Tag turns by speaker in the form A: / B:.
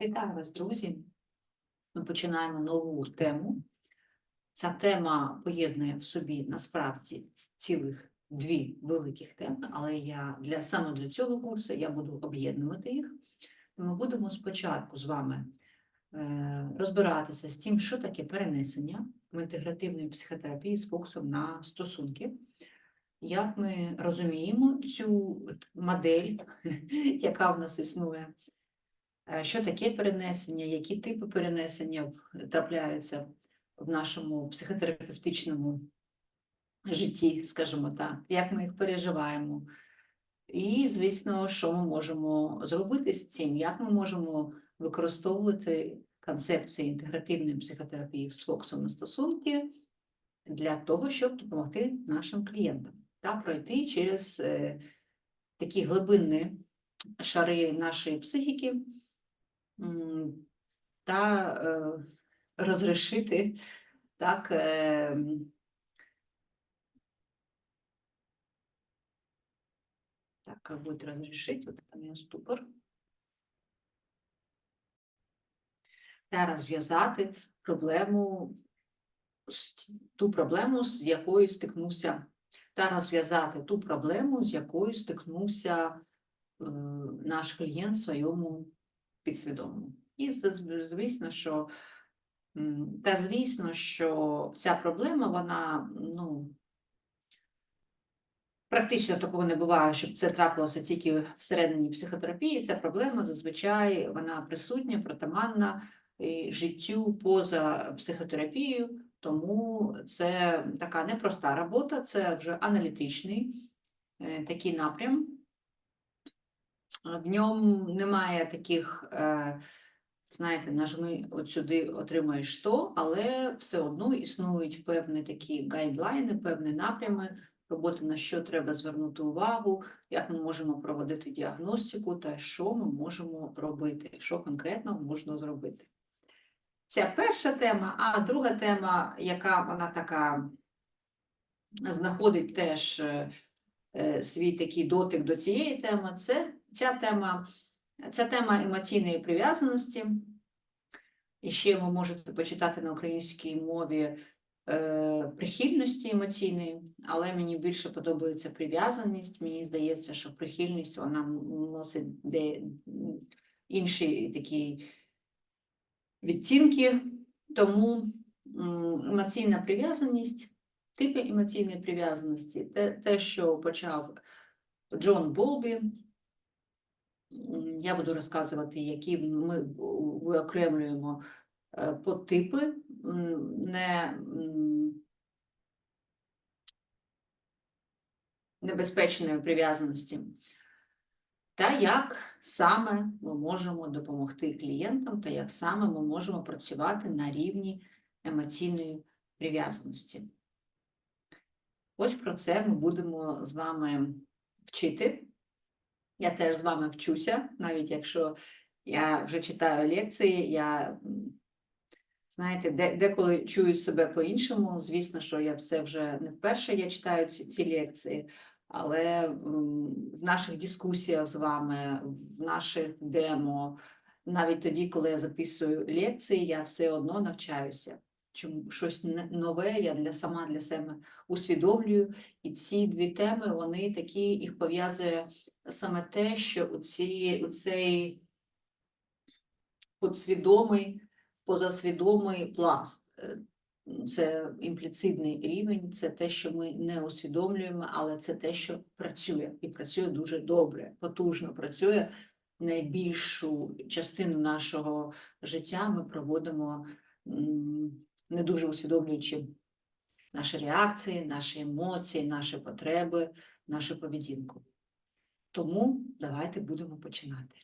A: Вітаю вас, друзі. Ми починаємо нову тему. Ця тема поєднує в собі насправді цілих дві великих теми, але я для саме для цього курсу я буду об'єднувати їх. Ми будемо спочатку з вами е, розбиратися з тим, що таке перенесення в інтегративній психотерапії з фокусом на стосунки. Як ми розуміємо цю модель, яка в нас існує, Що таке перенесення, які типи перенесення трапляються в нашому психотерапевтичному житті, скажімо так, як ми їх переживаємо. І, звісно, що ми можемо зробити з цим, як ми можемо використовувати концепції інтегративної психотерапії з фокусом на стосунки для того, щоб допомогти нашим клієнтам та пройти через е, такі глибинні шари нашої психіки та е, розрішити так. Е, так, как будет разрешить, вот это у ступор. Та розв'язати проблему, ту проблему, з якою стикнувся, та розв'язати ту проблему, з якою стикнувся е, наш клієнт в своєму підсвідомому. І звісно, що та звісно, що ця проблема, вона ну. Практично такого не буває, щоб це трапилося тільки всередині психотерапії. Ця проблема зазвичай вона присутня, притаманна і життю поза психотерапією, тому це така непроста робота, це вже аналітичний е, такий напрям. В ньому немає таких, е, знаєте, нажми от сюди отримаєш то, але все одно існують певні такі гайдлайни, певні напрями роботи, на що треба звернути увагу, як ми можемо проводити діагностику та що ми можемо робити, що конкретно можна зробити. Це перша тема, а друга тема, яка вона така знаходить теж е, свій такий дотик до цієї теми, це ця тема, ця тема емоційної прив'язаності. І ще ви можете почитати на українській мові е, прихильності емоційної, але мені більше подобається прив'язаність. Мені здається, що прихильність вона носить де, інші такі відтінки, тому емоційна прив'язаність, типи емоційної прив'язаності, те, те, що почав Джон Болбі. Я буду розказувати, які ми виокремлюємо е, подтипи м, не небезпечної прив'язаності, та як саме ми можемо допомогти клієнтам, та як саме ми можемо працювати на рівні емоційної прив'язаності. Ось про це ми будемо з вами вчити. Я теж з вами вчуся, навіть якщо я вже читаю лекції, я, знаєте, де, деколи чую себе по-іншому. Звісно, що я це вже не вперше я читаю ці, ці лекції, але в наших дискусіях з вами, в наших демо, навіть тоді, коли я записую лекції, я все одно навчаюся. Чому щось нове я для сама для себе усвідомлюю, і ці дві теми вони такі їх пов'язує саме те, що у, цей підсвідомий, позасвідомий пласт. е, Це імпліцитний рівень, це те, що ми не усвідомлюємо, але це те, що працює, і працює дуже добре, потужно працює. Найбільшу частину нашого життя ми проводимо не дуже усвідомлюючи наші реакції, наші емоції, наші потреби, нашу поведінку. Тому давайте будемо починати.